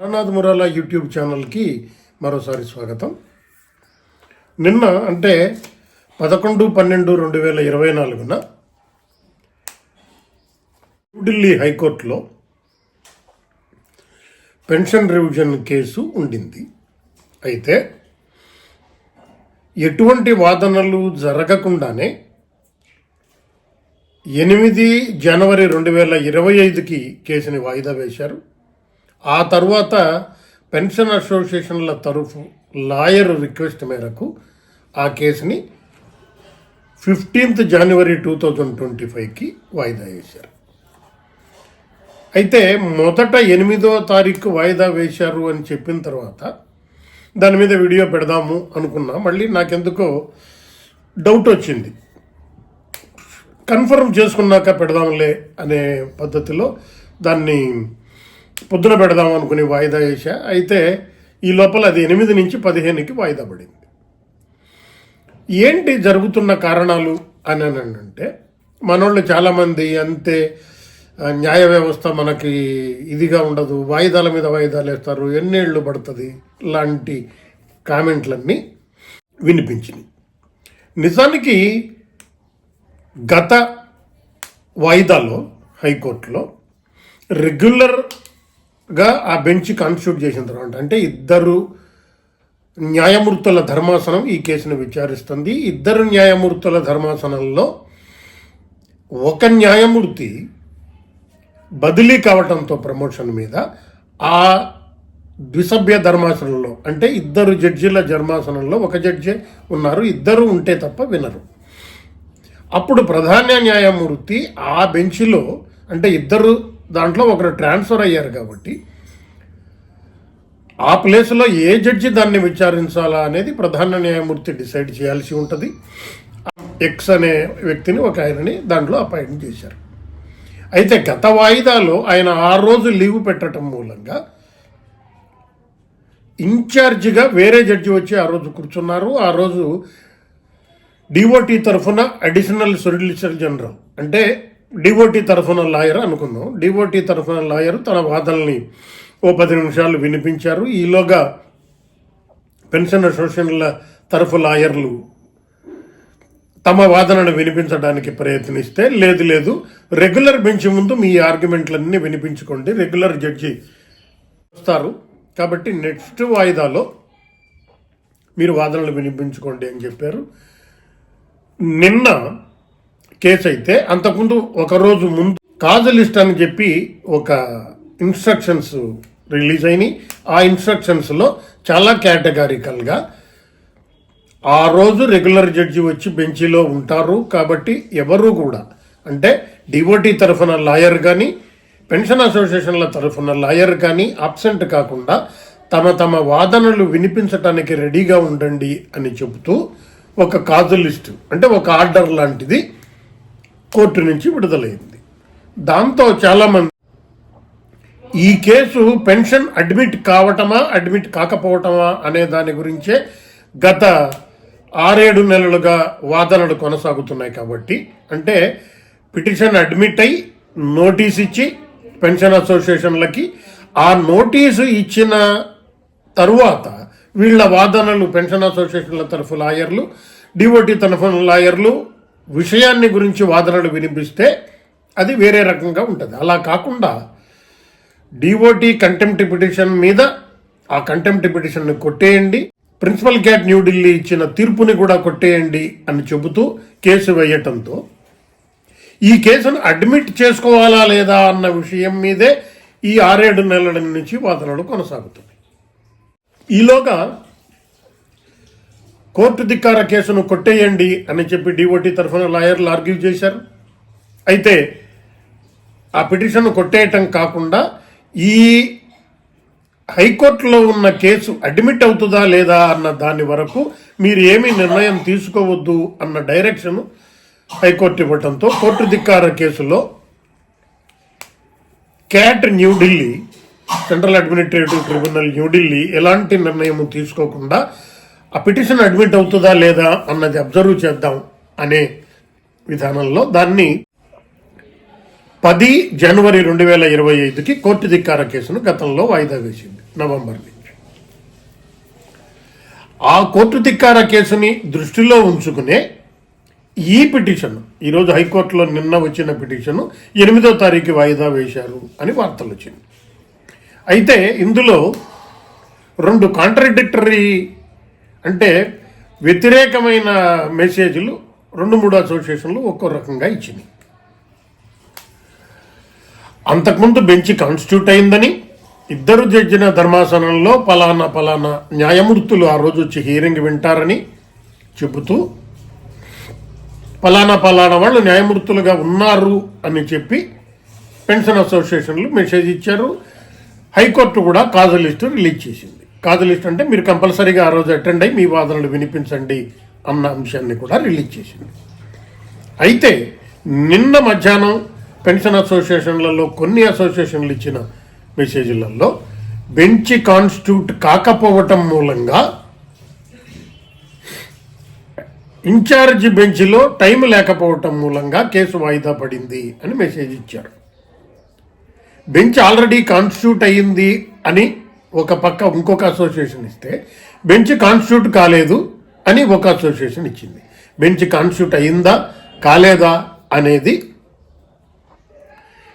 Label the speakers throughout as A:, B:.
A: రానాథ్ మురాలా YouTube ఛానల్కి మరోసారి స్వాగతం. నిన్న అంటే పదకొండు పన్నెండు రెండు వేల ఇరవై నాలుగున న్యూఢిల్లీ హైకోర్టులో పెన్షన్ రివిజన్ కేసు ఉండింది. అయితే ఎటువంటి వాదనలు జరగకుండానే ఎనిమిది జనవరి రెండు వేల ఇరవై ఐదుకి కేసుని వాయిదా వేశారు. ఆ తర్వాత పెన్షన్ అసోసియేషన్ల తరఫు లాయర్ రిక్వెస్ట్ మేరకు ఆ కేసుని fifteenth January two thousand twenty ఫైవ్కి వాయిదా వేశారు. అయితే మొదట ఎనిమిదో తారీఖు వాయిదా వేశారు అని చెప్పిన తర్వాత దాని మీద వీడియో పెడదాము అనుకున్నా మళ్ళీ నాకెందుకో డౌట్ వచ్చింది. కన్ఫర్మ్ చేసుకున్నాక పెడదాంలే అనే పద్ధతిలో దాన్ని పొద్దున పెడదాం అనుకుని వాయిదా వేసా అయితే ఈ లోపల అది ఎనిమిది నుంచి పదిహేనుకి వాయిదా పడింది. ఏంటి జరుగుతున్న కారణాలు అని అంటే మనోళ్ళు చాలామంది అంతే న్యాయ వ్యవస్థ మనకి ఇదిగా ఉండదు వాయిదాల మీద వాయిదాలు వేస్తారు ఎన్నేళ్ళు పడుతుంది లాంటి కామెంట్లన్నీ వినిపించినాయి. నిజానికి గత వాయిదాలో హైకోర్టులో రెగ్యులర్ గా ఆ బెంచ్ కాన్స్టిట్యూట్ చేసిన తర్వాత అంటే ఇద్దరు న్యాయమూర్తుల ధర్మాసనం ఈ కేసును విచారిస్తుంది. ఇద్దరు న్యాయమూర్తుల ధర్మాసనంలో ఒక న్యాయమూర్తి బదిలీ కావటంతో ప్రమోషన్ మీద ఆ ద్విసభ్య ధర్మాసనంలో అంటే ఇద్దరు జడ్జిల ధర్మాసనంలో ఒక జడ్జి ఉన్నారు ఇద్దరు ఉంటే తప్ప వినరు. అప్పుడు ప్రధాన న్యాయమూర్తి ఆ బెంచ్లో అంటే ఇద్దరు దాంట్లో ఒకరు ట్రాన్స్ఫర్ అయ్యారు కాబట్టి ఆ ప్లేస్లో ఏ జడ్జి దాన్ని విచారించాలా అనేది ప్రధాన న్యాయమూర్తి డిసైడ్ చేయాల్సి ఉంటుంది. ఎక్స్ అనే వ్యక్తిని ఒక ఆయనని దాంట్లో అపాయింట్ చేశారు. అయితే గత వాయిదాలో ఆయన ఆ రోజు లీవ్ పెట్టడం మూలంగా ఇన్ఛార్జిగా వేరే జడ్జి వచ్చి ఆ రోజు కూర్చున్నారు. ఆ రోజు డిఓటీ తరఫున అడిషనల్ సొలిసిటర్ జనరల్ అంటే డివోటీ తరఫున లాయర్ అనుకుందాం. డిఓటి తరఫున లాయర్ తన వాదనల్ని ఓ పది నిమిషాలు వినిపించారు. ఈలోగా పెన్షన్ అసోసియేషన్ల తరఫు లాయర్లు తమ వాదనను వినిపించడానికి ప్రయత్నిస్తే లేదు లేదు. రెగ్యులర్ బెంచ్ ముందు మీ ఆర్గ్యుమెంట్లన్నీ వినిపించుకోండి. రెగ్యులర్ జడ్జి వస్తారు. కాబట్టి నెక్స్ట్ వాయిదాలో మీరు వాదనలు వినిపించుకోండి అని చెప్పారు. నిన్న కేసు అయితే అంతకుముందు ఒకరోజు ముందు కాజు లిస్ట్ అని చెప్పి ఒక ఇన్స్ట్రక్షన్స్ రిలీజ్ అయినాయి. ఆ ఇన్స్ట్రక్షన్స్లో చాలా కేటగారికల్గా ఆ రోజు రెగ్యులర్ జడ్జి వచ్చి బెంచీలో ఉంటారు. కాబట్టి ఎవరు కూడా అంటే డివోటీ తరఫున లాయర్ కానీ పెన్షన్ అసోసియేషన్ల తరఫున లాయర్ కానీ అబ్సెంట్ కాకుండా తమ తమ వాదనలు వినిపించటానికి రెడీగా ఉండండి అని చెబుతూ ఒక కాజు లిస్టు అంటే ఒక ఆర్డర్ లాంటిది కోర్టు నుంచి విడుదలైంది. దాంతో చాలామంది ఈ కేసు పెన్షన్ అడ్మిట్ కావటమా అడ్మిట్ కాకపోవటమా అనే దాని గురించే గత ఆరేడు నెలలుగా వాదనలు కొనసాగుతున్నాయి కాబట్టి అంటే పిటిషన్ అడ్మిట్ అయి నోటీస్ ఇచ్చి పెన్షన్ అసోసియేషన్లకి ఆ నోటీసు ఇచ్చిన తరువాత వీళ్ళ వాదనలు పెన్షన్ అసోసియేషన్ల తరఫు లాయర్లు డిఓటి తరఫున లాయర్లు విషయాన్ని గురించి వాదనలు వినిపిస్తే అది వేరే రకంగా ఉంటుంది. అలా కాకుండా డిఓటి కంటెంప్ట్ పిటిషన్ మీద ఆ కంటెంప్ట్ పిటిషన్ను కొట్టేయండి. ప్రిన్సిపల్ క్యాట్ న్యూఢిల్లీ ఇచ్చిన తీర్పుని కూడా కొట్టేయండి అని చెబుతూ కేసు వేయటంతో. ఈ కేసును అడ్మిట్ చేసుకోవాలా లేదా అన్న విషయం మీదే ఈ ఆరేడు నెలల నుంచి వాదనలు కొనసాగుతున్నాయి. ఈలోగా కోర్టు ధిక్కార కేసును కొట్టేయండి అని చెప్పి డిఓటి తరఫున లాయర్లు ఆర్గ్యూ చేశారు. అయితే ఆ పిటిషన్ కొట్టేయటం కాకుండా ఈ హైకోర్టులో ఉన్న కేసు అడ్మిట్ అవుతుందా లేదా అన్న దాని వరకు మీరు ఏమీ నిర్ణయం తీసుకోవద్దు అన్న డైరెక్షన్ హైకోర్టు ఇవ్వటంతో కోర్టు ధిక్కార కేసులో CAT New Delhi central administrative tribunal New Delhi ఎలాంటి నిర్ణయం తీసుకోకుండా ఆ పిటిషన్ అడ్మిట్ అవుతుందా లేదా అన్నది అబ్జర్వ్ చేద్దాం అనే విధానంలో దాన్ని పది జనవరి రెండు వేల ఇరవై ఐదుకి కోర్టు ధిక్కార కేసును గతంలో వాయిదా వేసింది నవంబర్ నుంచి. ఆ కోర్టు ధిక్కార కేసుని దృష్టిలో ఉంచుకునే ఈ పిటిషన్ ఈరోజు హైకోర్టులో నిన్న వచ్చిన పిటిషన్ ఎనిమిదో తారీఖు వాయిదా వేశారు అని వార్తలు వచ్చింది అయితే ఇందులో రెండు కాంట్రడిక్టరీ అంటే వ్యతిరేకమైన మెసేజ్లు రెండు మూడు అసోసియేషన్లు ఒక్కో రకంగా ఇచ్చినాయి. అంతకుముందు బెంచ్ కాన్స్టిట్యూట్ అయిందని ఇద్దరు జడ్జిన ధర్మాసనంలో పలానా పలానా న్యాయమూర్తులు ఆ రోజు వచ్చి హీరింగ్ వింటారని చెబుతూ పలానా పలానా వాళ్ళు న్యాయమూర్తులుగా ఉన్నారు అని చెప్పి పెన్షన్ అసోసియేషన్లు మెసేజ్ ఇచ్చారు. హైకోర్టు కూడా కాజు లిస్టు రిలీజ్ చేసింది. కాజు లిస్ట్ అంటే మీరు కంపల్సరీగా ఆ రోజు అటెండ్ అయ్యి మీ వాదనలు వినిపించండి అన్న అంశాన్ని కూడా రిలీజ్ చేసింది. అయితే నిన్న మధ్యాహ్నం పెన్షన్ అసోసియేషన్లలో కొన్ని అసోసియేషన్లు ఇచ్చిన మెసేజ్లలో బెంచ్ కాన్స్టిట్యూట్ కాకపోవటం మూలంగా ఇన్ఛార్జ్ బెంచ్లో టైం లేకపోవటం మూలంగా కేసు వాయిదా పడింది అని మెసేజ్ ఇచ్చారు. బెంచ్ ఆల్రెడీ కాన్స్టిట్యూట్ అయ్యింది అని ఒక పక్క ఇంకొక అసోసియేషన్ ఇస్తే బెంచ్ కాన్స్టిట్యూట్ కాలేదు అని ఒక అసోసియేషన్ ఇచ్చింది. బెంచ్ కాన్స్టిట్యూట్ అయిందా కాలేదా అనేది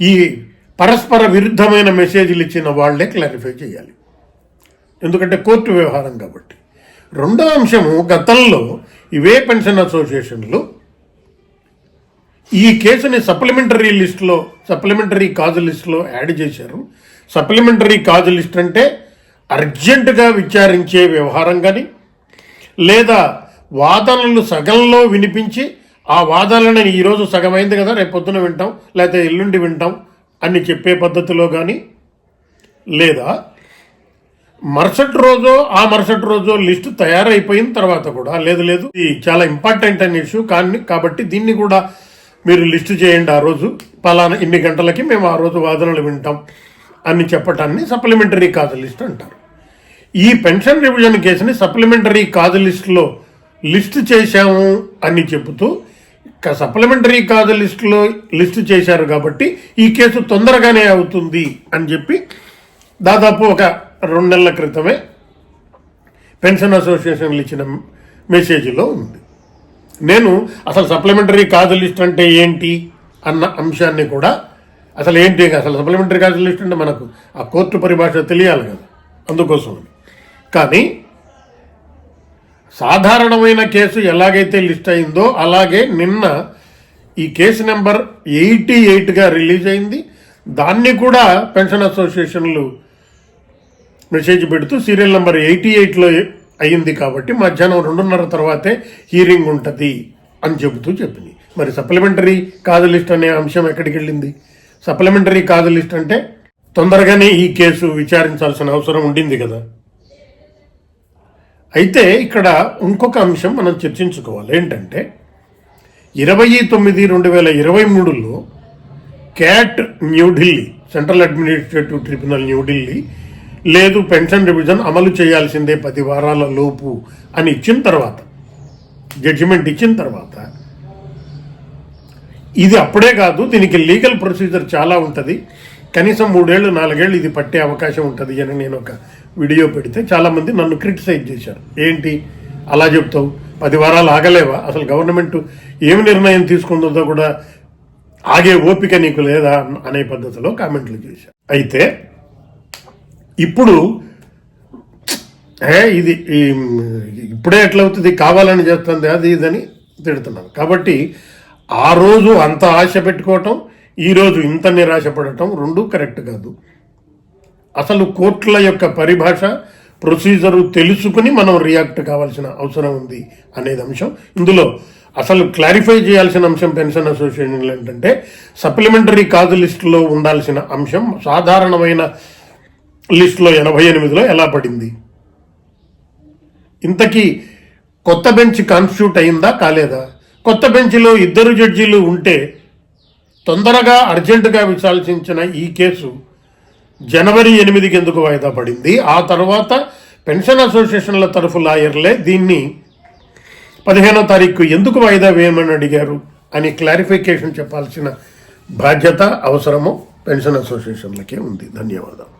A: ఈ పరస్పర విరుద్ధమైన మెసేజ్లు ఇచ్చిన వాళ్ళే క్లారిఫై చేయాలి. ఎందుకంటే కోర్టు వ్యవహారం కాబట్టి. రెండో అంశము గతంలో ఇవే పెన్షన్ అసోసియేషన్లు ఈ కేసుని సప్లిమెంటరీ లిస్టులో సప్లిమెంటరీ కాజు లిస్టులో యాడ్ చేశారు. సప్లిమెంటరీ కాజు లిస్ట్ అంటే అర్జెంటుగా విచారించే వ్యవహారం కానీ లేదా వాదనలు సగంలో వినిపించి ఆ వాదనలను ఈరోజు సగమైంది కదా రేపు పొద్దున వింటాం లేకపోతే ఎల్లుండి వింటాం అని చెప్పే పద్ధతిలో కానీ లేదా మరుసటి రోజు ఆ మరుసటి రోజు లిస్టు తయారైపోయిన తర్వాత కూడా లేదు లేదు ఇది చాలా ఇంపార్టెంట్ అనే ఇష్యూ కానీ కాబట్టి దీన్ని కూడా మీరు లిస్టు చేయండి ఆ రోజు. పలానా ఇన్ని గంటలకి మేము ఆ రోజు వాదనలు వింటాం. అని చెప్పటాన్ని సప్లిమెంటరీ కాజు లిస్ట్ అంటారు. ఈ పెన్షన్ రివిజన్ కేసుని సప్లిమెంటరీ కాజు లిస్టులో లిస్ట్ చేశాము అని చెబుతూ సప్లిమెంటరీ కాజు లిస్టులో లిస్ట్ చేశారు కాబట్టి ఈ కేసు తొందరగానే అవుతుంది అని చెప్పి దాదాపు ఒక రెండు నెలల క్రితమే పెన్షన్ అసోసియేషన్లు ఇచ్చిన మెసేజ్లో ఉంది. నేను అసలు సప్లిమెంటరీ కాజు లిస్ట్ అంటే ఏంటి అన్న అంశాన్ని కూడా అసలు ఏంటి? అసలు సప్లిమెంటరీ కాజు లిస్ట్ అంటే మనకు ఆ కోర్టు పరిభాష తెలియాలి కదా అందుకోసం కానీ సాధారణమైన కేసు ఎలాగైతే లిస్ట్ అయిందో అలాగే నిన్న ఈ కేసు నెంబర్ ఎయిటీ ఎయిట్గా రిలీజ్ అయింది. దాన్ని కూడా పెన్షన్ అసోసియేషన్లు మెసేజ్ పెడుతూ సీరియల్ నెంబర్ ఎయిటీ ఎయిట్లో అయింది కాబట్టి మధ్యాహ్నం రెండున్నర తర్వాతే హీరింగ్ ఉంటుంది అని చెబుతూ చెప్పింది మరి సప్లిమెంటరీ కాదు లిస్ట్ అనే అంశం ఎక్కడికి వెళ్ళింది సప్లిమెంటరీ కాదు లిస్ట్ అంటే తొందరగానే ఈ కేసు విచారించాల్సిన అవసరం ఉండింది కదా. అయితే ఇక్కడ ఇంకొక అంశం మనం చర్చించుకోవాలి. ఏంటంటే ఇరవై తొమ్మిది రెండు వేల ఇరవై మూడులో CAT New Delhi central administrative tribunal New Delhi లేదు పెన్షన్ రివిజన్ అమలు చేయాల్సిందే పది వారాల లోపు అని ఇచ్చిన తర్వాత జడ్జిమెంట్ ఇచ్చిన తర్వాత ఇది అప్పుడే కాదు దీనికి లీగల్ ప్రొసీజర్ చాలా ఉంటుంది. కనీసం మూడేళ్ళు నాలుగేళ్ళు ఇది పట్టే అవకాశం ఉంటుంది అని నేను ఒక వీడియో పెడితే చాలామంది నన్ను క్రిటిసైజ్ చేశారు. ఏంటి? అలా చెప్తావు? పది వారాలు ఆగలేవా? అసలు గవర్నమెంట్ ఏమి నిర్ణయం తీసుకుందో కూడా ఆగే ఓపిక నీకు లేదా అనే పద్ధతిలో కామెంట్లు చేశారు. అయితే ఇప్పుడు ఏ ఇది ఈ- ఇప్పుడే ఎట్లవుతుంది? కావాలని చేస్తుంది అది ఇదని తిడుతున్నాను కాబట్టి ఆ రోజు అంత ఆశ పెట్టుకోవటం ఈ రోజు ఇంత నిరాశపడటం రెండూ కరెక్ట్ కాదు. అసలు కోర్టుల యొక్క పరిభాష ప్రొసీజరు తెలుసుకుని మనం రియాక్ట్ కావాల్సిన అవసరం ఉంది అనేది అంశం. ఇందులో అసలు క్లారిఫై చేయాల్సిన అంశం పెన్షన్ అసోసియేషన్లు ఏంటంటే సప్లిమెంటరీ కాజు లిస్టులో ఉండాల్సిన అంశం సాధారణమైన లిస్టులో ఎనభై ఎనిమిదిలో ఎలా పడింది? ఇంతకీ కొత్త బెంచ్ కాన్స్టిట్యూట్ అయిందా కాలేదా? కొత్త బెంచ్లో ఇద్దరు జడ్జీలు ఉంటే తొందరగా అర్జెంటుగా విచారించిన ఈ కేసు జనవరి ఎనిమిదికి ఎందుకు వాయిదా పడింది? ఆ తర్వాత పెన్షన్ అసోసియేషన్ల తరఫు లాయర్లే దీన్ని పదిహేనో తారీఖు ఎందుకు వాయిదా వేయమని అడిగారు అని క్లారిఫికేషన్ చెప్పాల్సిన బాధ్యత అవసరము పెన్షన్ అసోసియేషన్లకే ఉంది. ధన్యవాదాలు.